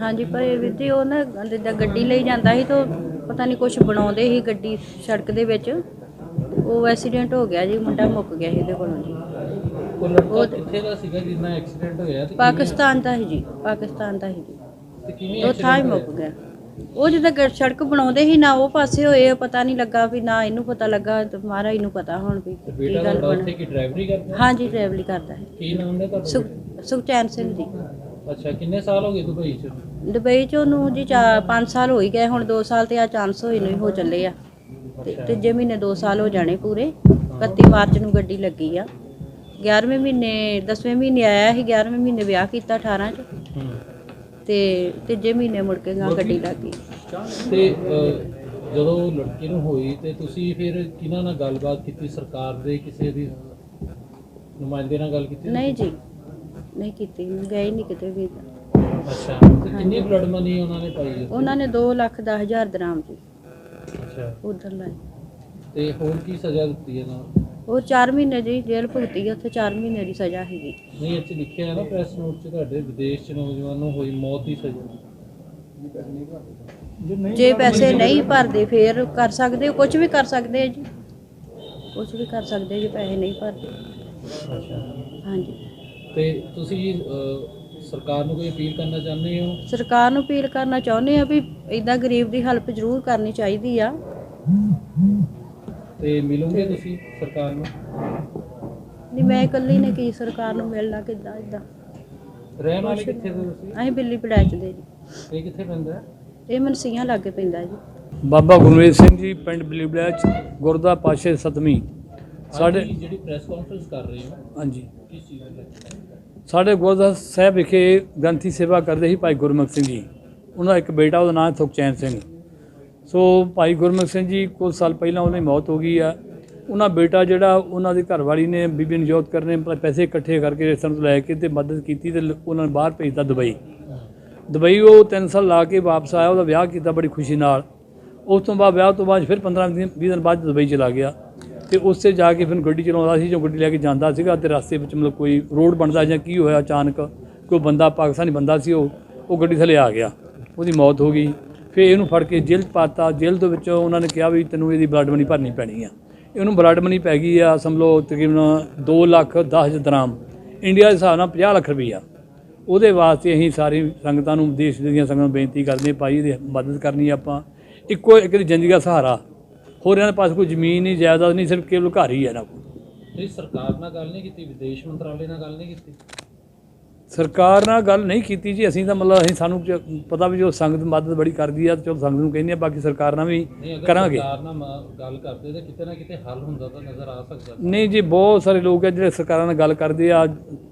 ਹਾਂਜੀ ਪਰ ਇਹ ਵੀਰ ਜੀ ਉਹ ਨਾ ਜਿੱਦਾਂ ਗੱਡੀ ਲਈ ਜਾਂਦਾ ਸੀ ਤਾਂ ਪਤਾ ਨਹੀਂ ਕੁਝ ਬਣਾਉਂਦੇ ਸੀ ਗੱਡੀ ਸੜਕ ਦੇ ਵਿੱਚ। ਉਹ ਐਕਸੀਡੈਂਟ ਹੋ ਗਿਆ ਜੀ ਮੁੰਡਾ ਮੁੱਕ ਗਿਆ ਸੀ ਇਹਦੇ ਕੋਲੋਂ ਜੀ। ਉਹ ਲੜਕਾ ਉਹ ਤੇ- ਕਿੱਥੇ ਦਾ ਸੀਗਾ ਜਿੰਨਾ ਐਕਸੀਡੈਂਟ ਹੋਇਆ ਤੇ ਕਿਵੇਂ- ਪਾਕਿਸਤਾਨ ਦਾ ਸੀ ਜੀ ਪਾਕਿਸਤਾਨ ਦਾ ਸੀ ਜੀ। ਤੇ ਕਿਵੇਂ ਉਹ ਥਾਂ ਹੀ accident ਮੁੱਕ ਗਿਆ। ਉਹ ਜਿੱਦਾਂ ਗ- ਸੜਕ ਬਣਾਉਂਦੇ ਸੀ ਨਾ ਉਹ ਪਾਸੇ ਹੋਏ ਪਤਾ ਨਹੀਂ ਲੱਗਾ ਵੀ ਨਾ ਇਹਨੂੰ ਪਤਾ ਲੱਗਾ ਤੇ ਮਹਾਰਾਜ ਨੂੰ ਪਤਾ ਹੁਣ ਵੀ ਤੇ ਕੀ ਬੇਟਾ ਗੱਲ ਤੁਹਾਡਾ ਬਣ ਉੱਥੇ ਕੀ ਡਰਾਈਵਰੀ ਕਰਦਾ? ਹਾਂਜੀ ਡਰਾਈਵਰੀ ਕਰਦਾ ਹੈ। ਕੀ ਨਾਮ ਹੈ ਤੁਹਾਡਾ? ਸੁਖ ਸੁਖਚੈਨ ਸਿੰਘ ਜੀ। ਅੱਛਾ ਕਿੰਨੇ ਸਾਲ ਹੋ ਗਏ ਦੁਬਈ ਚ? ਦੁਬਈ ਚ ਉਹਨੂੰ ਜੀ 5 ਸਾਲ ਹੋ ਹੀ ਗਏ ਹੁਣ 2 ਸਾਲ ਤੇ ਆ ਚਾਂਸ ਹੋਏ ਨੂੰ ਹੀ ਚੱਲੇ ਆ। ਤੇ। ਤੀਜੇ ਮਹੀਨੇ 2 ਸਾਲ ਹੋ ਜਾਣੇ ਪੂਰੇ। 31 ਮਾਰਚ ਨੂੰ ਗੱਡੀ ਲੱਗੀ ਆ। 11ਵੇਂ ਮਹੀਨੇ 10ਵੇਂ ਮਹੀਨੇ ਆਇਆ ਸੀ 11ਵੇਂ ਮਹੀਨੇ ਵਿਆਹ ਕੀਤਾ 18 ਚ। ਤੇ ਤੀਜੇ ਮਹੀਨੇ ਮੁੜ ਕੇ ਗਾਂ ਗੱਡੀ ਲੱਗ ਗਈ। ਤੇ ਜਦੋਂ ਲੜਕੇ ਨੂੰ ਹੋਈ ਤੇ ਤੁਸੀਂ ਫਿਰ ਕਿਹਨਾਂ ਨਾਲ ਗੱਲਬਾਤ ਕੀਤੀ? ਸਰਕਾਰ ਦੇ ਕਿਸੇ ਦੀ ਨੁਮਾਇੰਦੇ ਨਾਲ ਗੱਲ ਕੀਤੀ? ਨਹੀਂ ਜੀ। ਨਹੀਂ ਕੀਤੀ ਗਏ ਨਹੀਂ ਕਿਤੇ ਵੀ ਅੱਛਾ ਤੇ ਕਿੰਨੀ ਬਲੱਡ ਮਨੀ ਉਹਨਾਂ ਨੇ ਪਾਈ ਹੈ? ਉਹਨਾਂ ਨੇ 2 ਲੱਖ 10 ਹਜ਼ਾਰ ਦਰਾਮ ਜੀ। ਅੱਛਾ। ਉਧਰ ਲਾਏ। ਤੇ ਹੋਰ ਕੀ ਸਜ਼ਾ ਦਿੱਤੀ ਇਹਨਾਂ ਨੂੰ? ਉਹ 4 ਮਹੀਨੇ ਦੀ ਜੇਲ੍ਹ ਭੁਗਤੀ ਉੱਥੇ 4 ਮਹੀਨੇ ਦੀ ਸਜ਼ਾ ਹੈਗੀ ਨਹੀਂ ਇੱਥੇ ਲਿਖਿਆ ਹੈ ਨਾ ਪ੍ਰੈਸ ਨੋਟ 'ਚ ਤੁਹਾਡੇ ਵਿਦੇਸ਼ 'ਚ ਨੌਜਵਾਨ ਨੂੰ ਹੋਈ ਮੌਤ ਦੀ ਸਜ਼ਾ। ਜੇ ਪੈਸੇ ਨਹੀਂ ਭਰਦੇ ਫੇਰ ਕਰ ਸਕਦੇ ਕੁਝ ਵੀ ਕਰ ਸਕਦੇ ਆ ਜੀ। ਕੁਝ ਵੀ ਕਰ ਸਕਦੇ ਜੇ ਪੈਸੇ ਨਹੀਂ ਭਰਦੇ। ਅੱਛਾ। ਹਾਂਜੀ। ਤੇ ਤੁਸੀਂ ਅਹ, ਸਰਕਾਰ ਨੂੰ ਕੋਈ ਅਪੀਲ ਕਰਨਾ ਚਾਹੁੰਦੇ ਹੋ? ਸਰਕਾਰ ਨੂੰ ਅਪੀਲ ਕਰਨਾ ਚਾਹੁੰਦੇ ਆ ਵੀ ਇਦਾਂ ਗਰੀਬ ਦੀ ਹੈਲਪ ਜ਼ਰੂਰ ਕਰਨੀ ਚਾਹੀਦੀ ਆ। ਤੇ ਮਿਲੋਗੇ ਤੁਸੀਂ ਸਰਕਾਰ ਨੂੰ? ਨਹੀਂ ਮੈਂ ਇਕੱਲੀ ਨੇ ਕੀ ਸਰਕਾਰ ਨੂੰ ਮਿਲਣਾ ਕਿੱਦਾਂ ਇਦਾਂ ਰਹਿਣ ਵਾਲੇ ਕਿੱਥੇ ਦੇ ਤੁਸੀਂ? ਅਸੀਂ ਬਿੱਲੀ ਪੜਾਚ ਦੇ ਜੀ। ਇਹ ਕਿੱਥੇ ਪੈਂਦਾ ਹੈ? ਇਹ ਮਨਸੀਆਂ ਲਾਗੇ ਪੈਂਦਾ ਜੀ। ਬਾਬਾ ਗੁਰਮੇਜ ਸਿੰਘ ਜੀ ਪਿੰਡ ਬਲੀਬੜਿਆ ਚ ਗੁਰਦਾ ਪਾਸ਼ੇ ਸਤਵੀਂ। ਸਾਡੇ ਅੱਜ ਜਿਹੜੀ ਪ੍ਰੈਸ ਕਾਨਫਰੰਸ ਕਰ ਰਹੇ ਹੋ ਹਾਂਜੀ। ਕਿਸ ਚੀਜ਼ ਨੂੰ ਲੈ ਕੇ? ਸਾਡੇ ਗੁਰਦੁਆਰਾ ਸਾਹਿਬ ਵਿਖੇ ਗ੍ਰੰਥੀ ਸੇਵਾ ਕਰਦੇ ਸੀ ਭਾਈ ਗੁਰਮੁਖ ਸਿੰਘ ਜੀ। ਉਹਨਾਂ ਦਾ ਇੱਕ ਬੇਟਾ, ਉਹਦਾ ਨਾਮ ਸੁਖਚੈਨ ਸਿੰਘ। ਸੋ ਭਾਈ ਗੁਰਮੁਖ ਸਿੰਘ ਜੀ ਕੁਝ ਸਾਲ ਪਹਿਲਾਂ ਉਹਨਾਂ ਦੀ ਮੌਤ ਹੋ ਗਈ ਆ। ਉਹਨਾਂ ਬੇਟਾ ਜਿਹੜਾ, ਉਹਨਾਂ ਦੀ ਘਰਵਾਲੀ ਨੇ ਬੀਬੀ ਨਜੋਤ ਕਰਨੇ ਪੈਸੇ ਇਕੱਠੇ ਕਰਕੇ ਰਿਸ਼ਤੇਦਾਰਾਂ ਤੋਂ ਲੈ ਕੇ ਤੇ ਮਦਦ ਕੀਤੀ ਤੇ ਲ- ਉਹਨਾਂ ਨੂੰ ਬਾਹਰ ਭੇਜਤਾ ਦੁਬਈ। ਦੁਬਈ ਉਹ 3 ਸਾਲ ਲਾ ਕੇ ਵਾਪਸ ਆਇਆ, ਉਹਦਾ ਵਿਆਹ ਕੀਤਾ ਬੜੀ ਖੁਸ਼ੀ ਨਾਲ। ਉਸ ਤੋਂ ਬਾਅਦ ਵਿਆਹ ਤੋਂ ਬਾਅਦ ਫਿਰ 15 ਦਿਨ 20 ਦਿਨ ਬਾਅਦ ਦੁਬਈ ਚਲਾ ਗਿਆ। ਤੇ ਉਸੇ ਜਾ ਕੇ ਫਿਰ ਗੱਡੀ ਚਲਾਉਂਦਾ ਸੀ ਜੋ ਗੱਡੀ ਲੈ ਕੇ ਜਾਂਦਾ ਸੀਗਾ ਤੇ ਰਸਤੇ ਵਿੱਚ ਮਤਲਬ ਕੋਈ ਰੋਡ ਬਣਦਾ ਜਾਂ ਕੀ ਹੋਇਆ ਅਚਾਨਕ ਕੋਈ ਬੰਦਾ ਪਾਕਿਸਤਾਨੀ ਬੰਦਾ ਸੀ ਉਹ ਉਹ ਗੱਡੀ ਥੱਲੇ ਆ ਗਿਆ। ਉਹਦੀ ਮੌਤ ਹੋ ਗਈ। ਫਿਰ ਇਹਨੂੰ ਫੜ ਕੇ ਜੇਲ੍ਹ 'ਚ ਪਾਤਾ। ਜੇਲ੍ਹ ਦੇ ਵਿੱਚ ਉਹਨਾਂ ਨੇ ਕਿਹਾ ਵੀ ਤੈਨੂੰ ਇਹਦੀ ਬਲੱਡ ਮਨੀ ਭਰਨੀ ਪੈਣੀ ਆ। ਇਹਨੂੰ ਬਲੱਡ ਮਨੀ ਪੈ ਗਈ ਆ ਸਮਝੋ ਤਕਰੀਬਨ 2 ਲੱਖ 10 ਹਜ਼ਾਰ ਦਰਾਮ। ਇੰਡੀਆ ਦੇ ਹਿਸਾਬ ਨਾਲ 50 ਲੱਖ ਰੁਪਈਆ। ਉਹਦੇ ਵਾਸਤੇ ਅਸੀਂ ਸਾਰੀ ਸੰਗਤਾਂ ਨੂੰ ਦੇਸ਼ ਦੀਆਂ ਸੰਗਤਾਂ ਨੂੰ ਬੇਨਤੀ ਕਰਦੇ ਹਾਂ, ਭਾਈ ਇਹਦੀ ਮਦਦ ਕਰਨੀ ਆਪਾਂ। ਇੱਕੋ ਇੱਕ ਦੀ ਜ਼ਿੰਦਗੀ ਦਾ ਸਹਾਰਾ। ਹੋਰ ਇਹਨਾਂ ਦੇ ਪਾਸ ਕੋਈ ਜ਼ਮੀਨ ਨਹੀਂ ਜਾਇਦਾਦ ਨਹੀਂ ਸਿਰਫ ਕੇਵਲ ਘਰ ਹੀ ਹੈ ਨਾ ਕੋਲ। ਤੁਸੀਂ ਸਰਕਾਰ ਨਾਲ ਗੱਲ ਨਹੀਂ ਕੀਤੀ ਵਿਦੇਸ਼ ਮੰਤਰਾਲੇ ਨਾਲ ਗੱਲ ਨਹੀਂ ਕੀਤੀ? ਸਰਕਾਰ ਨਾਲ ਗੱਲ ਨਹੀਂ ਕੀਤੀ ਜੀ ਅਸੀਂ ਤਾਂ ਮਤਲਬ ਅਸੀਂ ਸਾਨੂੰ ਜ- ਪਤਾ ਵੀ ਜੋ ਸੰਗਤ ਮਦਦ ਬੜੀ ਕਰਦੀ ਆ ਚਲੋ ਸੰਗਤ ਨੂੰ ਕਹਿੰਦੇ ਆ ਬਾਕੀ ਸਰਕਾਰ ਨਾਲ ਵੀ ਨਹੀਂ ਅਗਰ ਕਰਾਂਗੇ। ਸਰਕਾਰ ਨਾਲ ਮ- ਗੱਲ ਕਰਦੇ ਤਾਂ ਕਿਤੇ ਨਾ ਕਿਤੇ ਹੱਲ ਹੁੰਦਾ ਤਾਂ ਨਜ਼ਰ ਆ ਸਕਦਾ। ਨਹੀਂ ਜੀ ਬਹੁਤ ਸਾਰੇ ਲੋਕ ਆ ਜਿਹੜੇ ਸਰਕਾਰਾਂ ਨਾਲ ਗੱਲ ਕਰਦੇ ਆ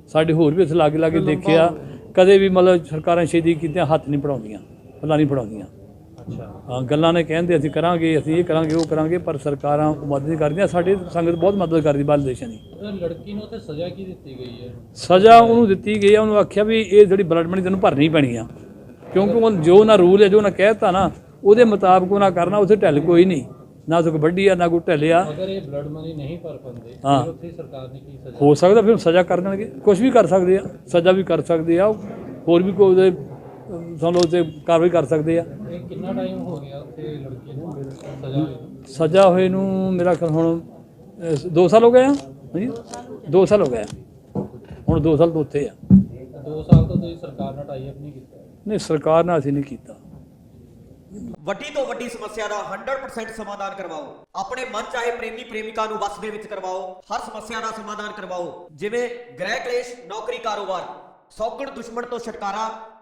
ਸਾਡੇ ਹੋਰ ਵੀ ਇਸ ਲਾਗੇ ਲਾਗੇ ਦੇਖਿਆ ਕਦੇ ਵੀ ਮਤਲਬ ਸਰਕਾਰਾਂ ਛੇਤੀ ਕੀਤੀਆਂ ਹੱਥ ਨਹੀਂ ਪੜਾਉਂਦੀਆਂ ਪੱਲਾ ਨਹੀਂ ਪੜਾਉਂਦੀਆਂ। ਹਾਂ ਗੱਲਾਂ ਨੇ ਕਹਿੰਦੇ ਅਸੀਂ ਕਰਾਂਗੇ ਅਸੀਂ ਇਹ ਕਰਾਂਗੇ ਉਹ ਕਰਾਂਗੇ ਪਰ ਸਰਕਾਰਾਂ ਮਦਦ ਨਹੀਂ ਕਰਦੀਆਂ। ਸਾਡੀ ਸੰਗਤ ਬਹੁਤ ਮਦਦ ਕਰਦੀ ਬਾਹਰ ਦੇਸ਼ਾਂ ਦੀ। ਲੜਕੀ ਨੂੰ ਤੇ ਸਜ਼ਾ ਕੀ ਦਿੱਤੀ ਗਈ ਹੈ? ਸਜ਼ਾ ਉਹਨੂੰ ਦਿੱਤੀ ਗਈ ਆ ਉਹਨੂੰ ਆਖਿਆ ਵੀ ਇਹ ਜਿਹੜੀ ਬਲੱਡ ਮਨੀ ਤੈਨੂੰ ਭਰਨੀ ਪੈਣੀ ਆ। ਕਿਉਂਕਿ ਉਹ ਜੋ ਨਾ ਰੂਲ ਹੈ ਜੋ ਨਾ ਕਹਿਤਾ ਨਾ ਉਹਦੇ ਮੁਤਾਬਕ ਉਹਨਾਂ ਕਰਨਾ ਉੱਥੇ ਢਿੱਲ ਕੋਈ ਨਹੀਂ। ਨਾ ਕੋਈ ਵੱਡੀ ਆ ਨਾ ਕੋਈ ਢਿੱਲਿਆ ਅਗਰ ਇਹ ਬਲੱਡ ਮਨੀ ਨਹੀਂ ਭਰ ਪਾਉਂਦੇ ਹਾਂ। ਫਿਰ ਉੱਥੇ ਸਰਕਾਰ ਨੇ ਕੀ ਸਜ਼ਾ? ਹੋ ਸਕਦਾ ਫਿਰ ਸਜ਼ਾ ਕਰ ਦੇਣਗੇ। ਕੁਝ ਵੀ ਕਰ ਸਕਦੇ ਆ ਸਜ਼ਾ ਵੀ ਕਰ ਸਕਦੇ ਆ। ਹੋਰ ਵੀ ਕੋਈ ਸਾਨੂੰ ਤੇ ਕਾਰਵਾਈ ਕਰ ਸਕਦੇ ਆ। ਇਹ ਕਿੰਨਾ ਟਾਈਮ ਹੋ ਗਿਆ ਉੱਥੇ ਲੜਕੀ ਨੂੰ ਸਜ਼ਾ ਹੋਈ ਨੂੰ? ਸਜ਼ਾ ਹੋਏ ਨੂੰ ਮੇਰਾ ਖਿਆਲ ਹੁਣ 2 ਸਾਲ ਹੋ ਗਏ ਆ। ਹਾਂਜੀ? 2 ਸਾਲ ਹੋ ਗਏ ਆ। ਹੁਣ 2 ਸਾਲ ਤੋਂ ਉੱਤੇ ਆ। ਦੋ ਸਾਲ ਤੋਂ ਤੁਸੀਂ ਸਰਕਾਰ ਨਾਲ ਟਾਈ ਅਪ ਨਹੀਂ ਕੀਤਾ? ਨਹੀਂ ਸਰਕਾਰ ਨਾਲ ਅਸੀਂ ਨਹੀਂ ਕੀਤਾ। ਵੱਡੀ ਤੋਂ ਵੱਡੀ ਸਮੱਸਿਆ ਦਾ 100% ਸਮਾਧਾਨ ਕਰਵਾਓ। ਆਪਣੇ ਮਨ ਚਾਹੇ ਪ੍ਰੇਮੀ ਪ੍ਰੇਮਿਕਾ ਨੂੰ ਵਸ ਦੇ ਵਿੱਚ ਕਰਵਾਓ। ਹਰ ਸਮੱਸਿਆ ਦਾ ਸਮਾਧਾਨ ਕਰਵਾਓ। ਜਿਵੇਂ ਗ੍ਰਹਿ ਕਲੇਸ਼ ਨੌਕਰੀ ਕਾਰੋਬਾਰ। ਸੌਗਣ ਦੁਸ਼ਮਣ ਤੋਂ ਛੁਟਕਾਰਾ